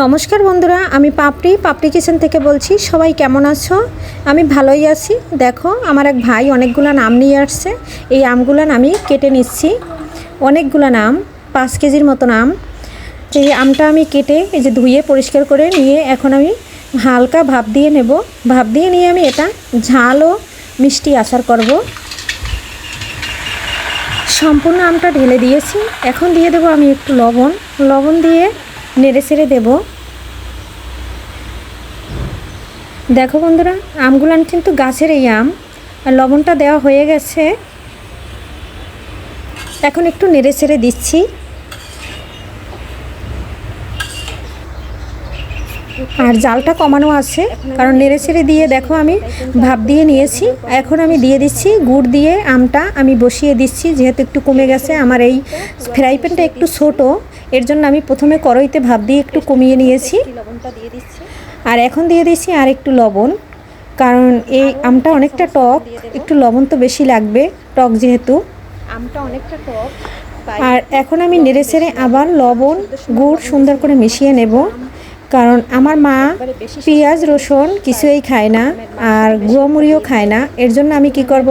নমস্কার বন্ধুরা, আমি পাপড়ি পাপড়ি কিচেন থেকে বলছি, সবাই কেমন আছো? আমি ভালোই আছি। দেখো, আমার এক ভাই অনেকগুলো নাম নিয়ে আসছে। এই আমগুলান আমি কেটে নিচ্ছি। অনেকগুলো নাম, পাঁচ কেজির মতো নাম। এই আমটা আমি কেটে, এই যে ধুয়ে পরিষ্কার করে নিয়ে এখন আমি হালকা ভাপ দিয়ে নেব। ভাপ দিয়ে নিয়ে আমি এটা ঝাল ও মিষ্টি আচার করব। সম্পূর্ণ আমটা ঢেলে দিয়েছি। এখন দিয়ে দেবো আমি একটু লবণ। লবণ দিয়ে নেড়ে ছেড়ে দেব। দেখো বন্ধুরা আমগুলান কিন্তু গাছের এই আম। আর লবণটা দেওয়া হয়ে গেছে। এখন একটু নেড়ে ছেড়ে দিচ্ছি। আর জালটা কমানো আছে কারণ নেড়ে ছেড়ে দিয়ে দেখো আমি ভাপ দিয়ে নিয়েছি। এখন আমি দিয়ে দিচ্ছি গুড় দিয়ে আমটা আমি বসিয়ে দিচ্ছি যেহেতু একটু কমে গেছে আমার এই ফ্রাই প্যানটা একটু ছোট এর জন্য আমি প্রথমে কড়াইতে ভাপ দিয়ে একটু কমিয়ে নিয়েছি। আর এখন দিয়ে দিচ্ছি আর একটু লবণ কারণ এই আমটা অনেকটা টক একটু লবণ তো বেশি লাগবে টক যেহেতু। আমটা অনেকটা টক আর এখন আমি নেড়ে ছেড়ে আবার লবণ গুড় সুন্দর করে মিশিয়ে নেব। কারণ আমার মা পেঁয়াজ রসুন কিছুই খায় না আর গুঁড়ো মুড়িও খায় না। এর জন্য আমি কি করব?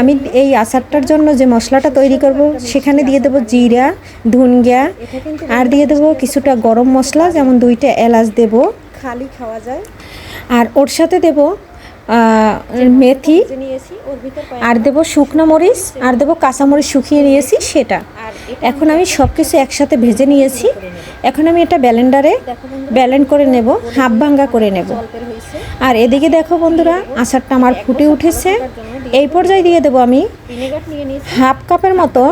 আমি এই আচারটার জন্য যে মশলাটা তৈরি করব সেখানে দিয়ে দেবো জিরা ধুনগিয়া আর দিয়ে দেবো কিছুটা গরম মশলা যেমন দুইটা এলাচ দেবো। খালি খাওয়া যায়। আর ওর সাথে দেব মেথি আর দেব শুকনো মরিচ আর দেব কাঁচামরিচ শুকিয়ে নিয়েছি সেটা। এখন আমি সব কিছু একসাথে ভেজে নিয়েছি। এখন আমি এটা ব্যালেন্ডারে ব্যালেন্ড করে নেব হাফ ভাঙ্গা করে নেব। আর এদিকে দেখো বন্ধুরা আচারটা আমার ফুটে উঠেছে। এই পর্যায়ে দিয়ে দেবো আমি হাফ কাপের মতো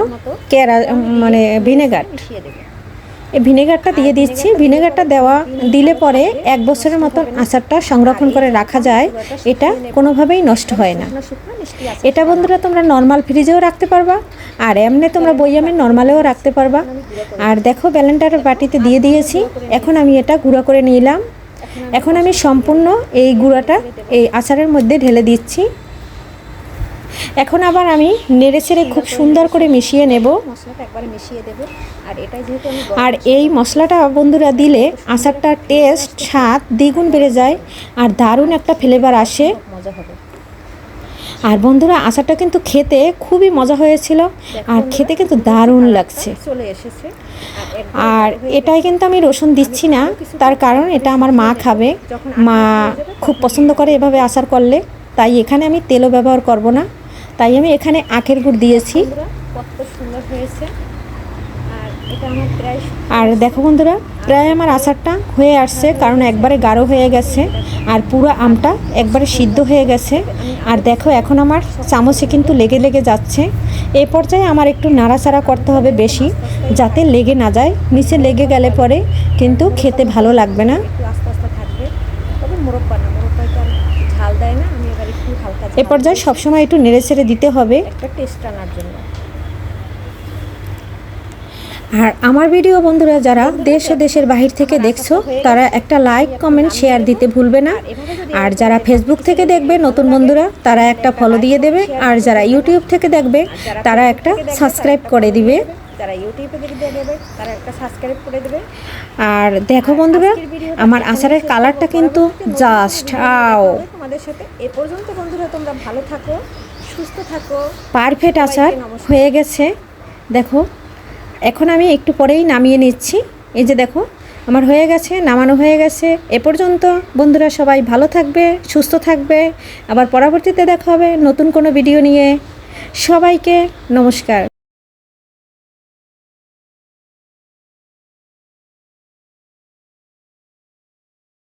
কেরা মানে ভিনেগার। ভিনেগারটা দিয়ে দিচ্ছি। ভিনেগারটা দেওয়া, দিলে পরে এক বছরের মতন আচারটা সংরক্ষণ করে রাখা যায়। এটা কোনোভাবেই নষ্ট হয় না। এটা বন্ধুরা তোমরা নর্মাল ফ্রিজেও রাখতে পারবা, আর এমনি তোমরা বইয়ামে নর্মালেও রাখতে পারবা। আর দেখো ব্যালেন্ডারের বাটিতে দিয়ে দিয়েছি। এখন আমি এটা গুঁড়া করে নিলাম। এখন আমি সম্পূর্ণ এই গুঁড়াটা এই আচারের মধ্যে ঢেলে দিচ্ছি। এখন আবার আমি নেড়ে ছেড়ে খুব সুন্দর করে মিশিয়ে নেব। মশলাটা একবারে মিশিয়ে দেবো। আর এটাই যেহেতু আর এই মশলাটা বন্ধুরা দিলে আচারটার টেস্ট স্বাদ দ্বিগুণ বেড়ে যায় আর দারুণ একটা ফ্লেভার আসে। মজা হবে। আর বন্ধুরা আচারটা কিন্তু খেতে খুবই মজা হয়েছিল আর খেতে কিন্তু দারুণ লাগছে। চলে এসেছে। আর আর এটাই কিন্তু আমি রসুন দিচ্ছি না তার কারণ এটা আমার মা খাবে। মা খুব পছন্দ করে এভাবে আচার করলে তাই এখানে আমি তেলও ব্যবহার করব না। তাই আমি এখানে আখের গুড় দিয়েছি। কত সুন্দর হয়েছে। আর দেখো বন্ধুরা প্রায় আমার আচারটা হয়ে আসছে কারণ একবারে গাঢ় হয়ে গেছে আর পুরো আমটা একবারে সিদ্ধ হয়ে গেছে। আর দেখো এখন আমার চামচে কিন্তু লেগে লেগে যাচ্ছে। এই পর্যায়ে আমার একটু নাড়াচাড়া করতে হবে বেশি যাতে লেগে না যায়। নিচে লেগে গেলে পরে কিন্তু খেতে ভালো লাগবে না একটু আস্তে আস্তে থাকবে তবে মোরব্বা না মোরব্বাই তো আর ঝাল দেয় না আমি এবার একটু হালকা এ পর্যায়ে সবসময় একটু নেড়ে ছেড়ে দিতে হবে। একটা টেস্ট আনার জন্য। আর আমার ভিডিও বন্ধুরা যারা দেশ ও দেশের বাহির থেকে দেখছ তারা একটা লাইক কমেন্ট শেয়ার দিতে ভুলবে না। আর যারা ফেসবুক থেকে দেখবে নতুন বন্ধুরা তারা একটা ফলো দিয়ে দেবে। আর যারা ইউটিউব থেকে দেখবে তারা একটা সাবস্ক্রাইব করে দিবে। যারা ইউটিউবে দেখে দেবে তারা একটা সাবস্ক্রাইব করে দেবে। আর দেখো বন্ধুরা আমার আচারের কালারটা কিন্তু জাস্ট আও তোমাদের সাথে। এ পর্যন্ত বন্ধুরা তোমরা ভালো থাকো সুস্থ থাকো। পারফেক্ট আচার হয়ে গেছে। দেখো এখন আমি একটু পরেই নামিয়ে নিচ্ছি। এই যে দেখো আমার হয়ে গেছে নামানো হয়ে গেছে। এ পর্যন্ত বন্ধুরা সবাই ভালো থাকবে সুস্থ থাকবে। আবার পরবর্তীতে দেখা হবে নতুন কোনো ভিডিও নিয়ে। সবাইকে নমস্কার।